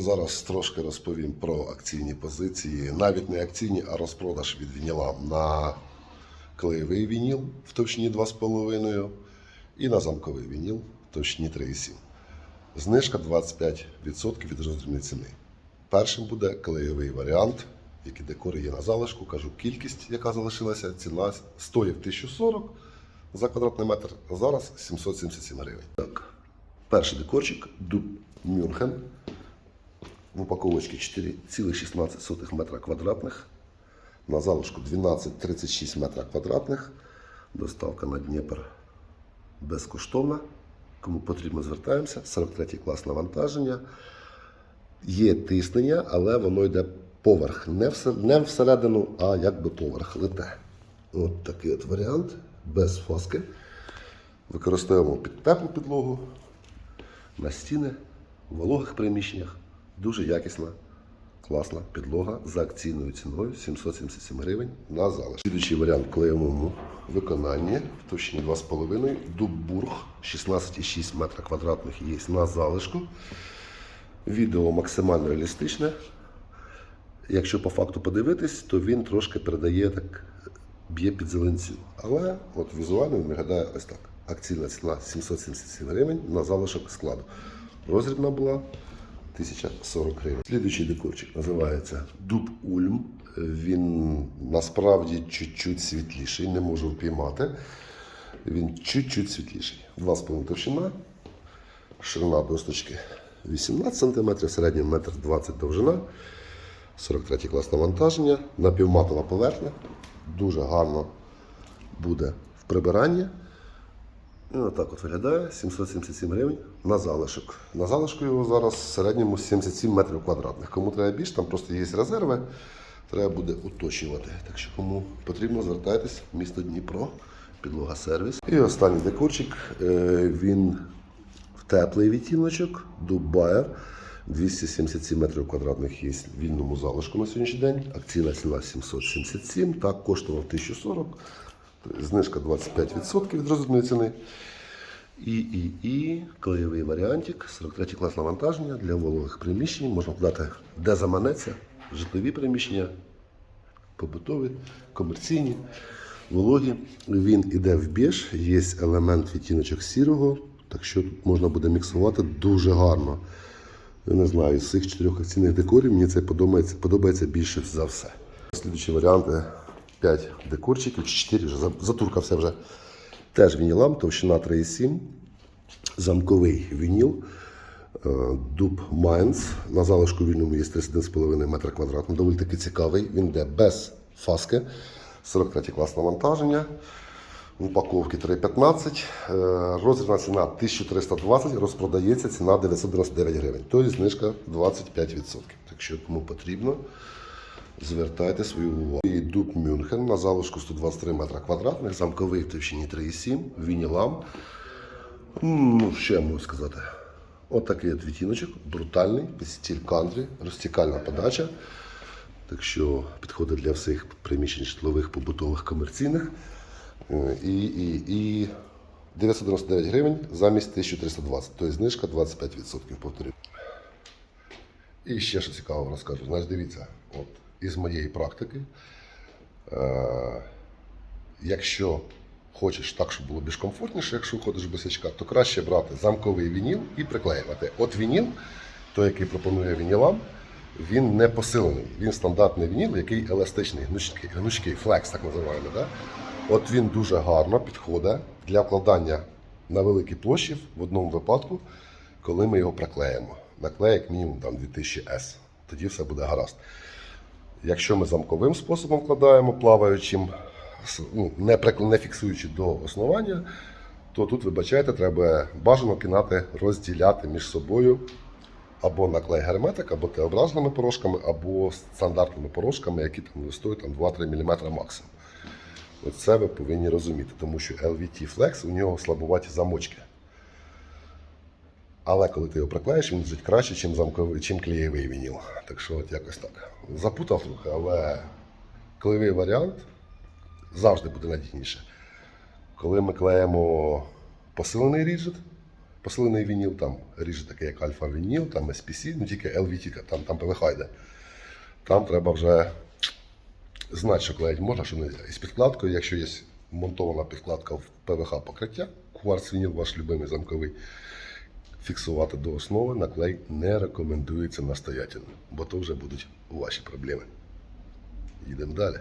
Зараз трошки розповім про акційні позиції. Навіть не акційні, а розпродаж від вініла на клеєвий вініл в товщині 2,5 і на замковий вініл в товщині 3,7. Знижка 25% від роздрібної ціни. Першим буде клеєвий варіант, який декори є на залишку. Кажу кількість, яка залишилася. Ціна стоїть 1040 за квадратний метр, а зараз 777 гривень. Так, перший декорчик дуб Мюнхен в упаковочці 4,16 метра квадратних. На залишку 12,36 метра квадратних. Доставка на Дніпр безкоштовна. Кому потрібно, звертаємося. 43 клас навантаження. Є тиснення, але воно йде поверх. Не, всередину, а якби поверх лете. От такий от варіант, без фаски. Використовуємо під теплу підлогу, на стіни, в вологих приміщеннях. Дуже якісна, класна підлога за акційною ціною 777 гривень на залиш. Слідуючий варіант в клеєвому виконанні в товщині 2,5. Дуббург 16,6 метра квадратних є на залишку. Відео максимально реалістичне. Якщо по факту подивитись, то він трошки передає так, б'є під зеленцю. Але от візуально він виглядає ось так. Акційна ціна 777 гривень на залишок складу. Розрібна була 1040 гривень. Слідуючий декорчик називається Дуб Ульм. Він насправді чуть-чуть світліший, не можу впіймати. Він чуть-чуть світліший. 2,5 товщина, ширина досточки 18 см, середній 1,20 м довжина, 43 клас навантаження, напівматова поверхня. Дуже гарно буде в прибиранні. І отак от виглядає 777 гривень на залишок. На залишку його зараз в середньому 77 метрів квадратних. Кому треба більше, там просто є резерви, треба буде уточнювати. Так що кому потрібно, звертайтесь, місто Дніпро, підлога сервіс. І останній декорчик. е, Він в теплий відтіночок, Дубаєр. 277 метрів квадратних є в вільному залишку на сьогоднішній день. Акційна ціна 777, так коштував 1040. Знижка 25% від розумної ціни. І, і, і клеєвий варіантик, 43 клас навантаження для вологих приміщень. Можна подати, де заманеться, житлові приміщення, побутові, комерційні, вологі. Він іде в біж, є елемент відтіночок сірого, так що тут можна буде міксувати дуже гарно. Я не знаю, з цих чотирьох акційних декорів мені це подобається, подобається більше за все. Слідуючі варіанти 5 декорчиків, 4 вже затуркався вже. Теж вінілам, товщина 3,7, замковий вініл, е, дуб Майнц. На залишку вільному є 31,5 метра квадратний. Доволі таки цікавий. Він йде без фаски. 43 клас навантаження. В упаковці 3,15. Е, Розрібна ціна 1320, розпродається ціна 999 гривень. Тобто знижка 25%. Так що кому потрібно, звертайте свою увагу. І дуб Мюнхен на залишку 123 метра квадратних, замковий в товщині 3,7, вінілам. Ну, я можу сказати? От такий от відтіночок, брутальний, стіль кантрі, розтікальна подача. Так що підходить для всіх приміщень житлових, побутових, комерційних. Е, І, і, і 999 гривень замість 1320, тобто знижка 25%, повторюю. І ще що цікаво розкажу. Знаєш, дивіться, от із моєї практики, е, якщо хочеш так, щоб було більш комфортніше, якщо ходиш босячка, то краще брати замковий вініл і приклеювати. От вініл, той, який пропонує вінілам, він не посилений. Він стандартний вініл, який еластичний, гнучкий, гнучкий флекс, так називаємо. Да? От він дуже гарно підходить для вкладання на великі площі в одному випадку, коли ми його приклеїмо. Наклей як мінімум там 2000 S. Тоді все буде гаразд. Якщо ми замковим способом вкладаємо плаваючим, ну, не, не фіксуючи до основання, то тут, вибачайте, треба бажано кінати розділяти між собою або наклей герметик, або теобразними порошками, або стандартними порошками, які там вистують там, 2-3 мм максимум. Оце ви повинні розуміти, тому що LVT Flex у нього слабуваті замочки. Але коли ти його приклеїш, він лежить краще, ніж замковий, чим клеєвий вініл. Так що от якось так. Запутав трохи, але клеєвий варіант завжди буде надійніше. Коли ми клеїмо посилений ріджет, Посилений вініл там ріже таке, як альфа-вініл, там SPC, ну тільки LVT, там, там ПВХ йде. Там треба вже знати, що клеїти можна, що не можна. І з підкладкою, якщо є монтована підкладка в ПВХ покриття, кварц вініл ваш любимий замковий, фіксувати до основи наклей не рекомендується настоятельно, бо то вже будуть ваші проблеми. Їдемо далі.